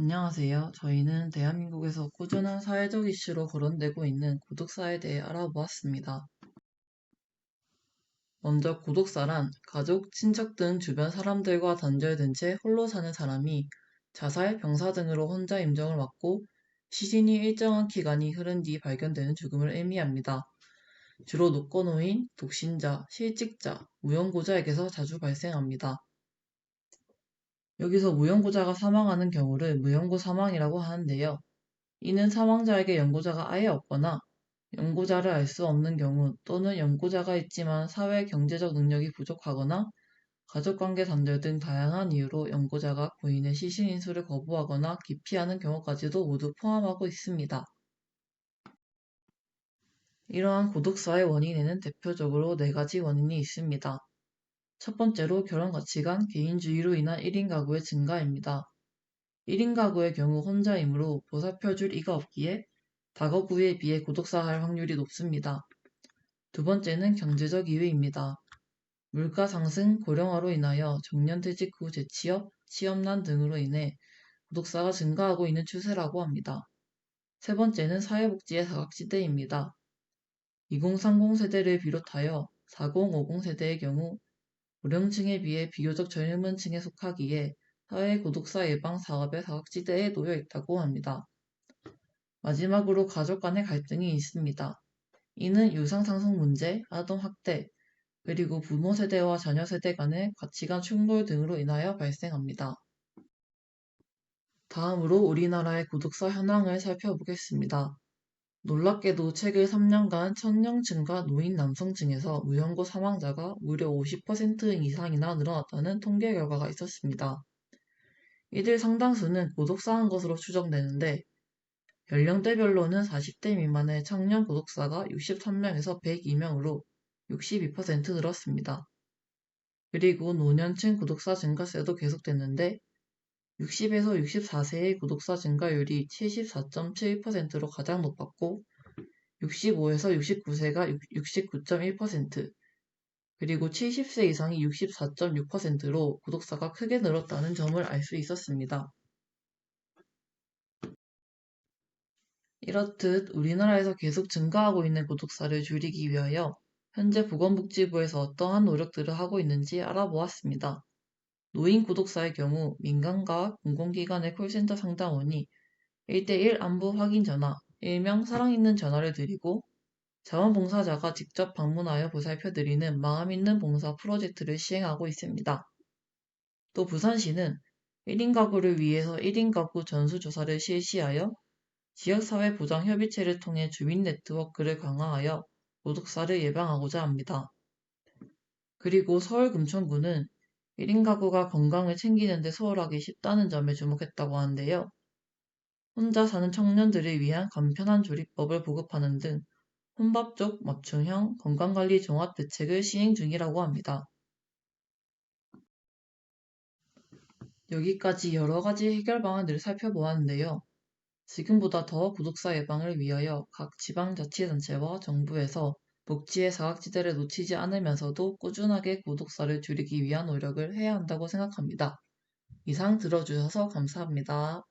안녕하세요. 저희는 대한민국에서 꾸준한 사회적 이슈로 거론되고 있는 고독사에 대해 알아보았습니다. 먼저 고독사란 가족, 친척 등 주변 사람들과 단절된 채 홀로 사는 사람이 자살, 병사 등으로 혼자 임종을 맞고 시신이 일정한 기간이 흐른 뒤 발견되는 죽음을 의미합니다. 주로 노권노인, 독신자, 실직자, 무연고자에게서 자주 발생합니다. 여기서 무연고자가 사망하는 경우를 무연고 사망이라고 하는데요. 이는 사망자에게 연고자가 아예 없거나 연고자를 알 수 없는 경우 또는 연고자가 있지만 사회 경제적 능력이 부족하거나 가족관계 단절 등 다양한 이유로 연고자가 부인의 시신 인수를 거부하거나 기피하는 경우까지도 모두 포함하고 있습니다. 이러한 고독사의 원인에는 대표적으로 네 가지 원인이 있습니다. 첫 번째로 결혼 가치관, 개인주의로 인한 1인 가구의 증가입니다. 1인 가구의 경우 혼자이므로 보살펴줄 이가 없기에 다가구에 비해 고독사할 확률이 높습니다. 두 번째는 경제적 이유입니다. 물가 상승, 고령화로 인하여 정년퇴직 후 재취업, 취업난 등으로 인해 고독사가 증가하고 있는 추세라고 합니다. 세 번째는 사회복지의 사각지대입니다. 2030 세대를 비롯하여 4050 세대의 경우 고령층에 비해 비교적 젊은 층에 속하기에 사회 고독사 예방 사업의 사각지대에 놓여 있다고 합니다. 마지막으로 가족 간의 갈등이 있습니다. 이는 유상 상속 문제, 아동 학대, 그리고 부모 세대와 자녀 세대 간의 가치관 충돌 등으로 인하여 발생합니다. 다음으로 우리나라의 고독사 현황을 살펴보겠습니다. 놀랍게도 최근 3년간 청년층과 노인 남성층에서 무연고 사망자가 무려 50% 이상이나 늘어났다는 통계 결과가 있었습니다. 이들 상당수는 고독사한 것으로 추정되는데 연령대별로는 40대 미만의 청년 고독사가 63명에서 102명으로 62% 늘었습니다. 그리고 노년층 고독사 증가세도 계속됐는데 60에서 64세의 구독자 증가율이 74.7%로 가장 높았고 65에서 69세가 69.1% 그리고 70세 이상이 64.6%로 구독자가 크게 늘었다는 점을 알 수 있었습니다. 이렇듯 우리나라에서 계속 증가하고 있는 구독자를 줄이기 위하여 현재 보건복지부에서 어떠한 노력들을 하고 있는지 알아보았습니다. 노인 구독사의 경우 민간과 공공기관의 콜센터 상담원이 1대1 안부 확인 전화, 일명 사랑 있는 전화를 드리고 자원봉사자가 직접 방문하여 보살펴드리는 마음 있는 봉사 프로젝트를 시행하고 있습니다. 또 부산시는 1인 가구를 위해서 1인 가구 전수조사를 실시하여 지역사회 보장 협의체를 통해 주민 네트워크를 강화하여 고독사를 예방하고자 합니다. 그리고 서울 금천구는 1인 가구가 건강을 챙기는데 소홀하기 쉽다는 점에 주목했다고 하는데요. 혼자 사는 청년들을 위한 간편한 조리법을 보급하는 등 혼밥족 맞춤형 건강관리 종합 대책을 시행 중이라고 합니다. 여기까지 여러 가지 해결 방안들을 살펴보았는데요. 지금보다 더 구독사 예방을 위하여 각 지방자치단체와 정부에서 복지의 사각지대를 놓치지 않으면서도 꾸준하게 구독사를 줄이기 위한 노력을 해야 한다고 생각합니다. 이상 들어주셔서 감사합니다.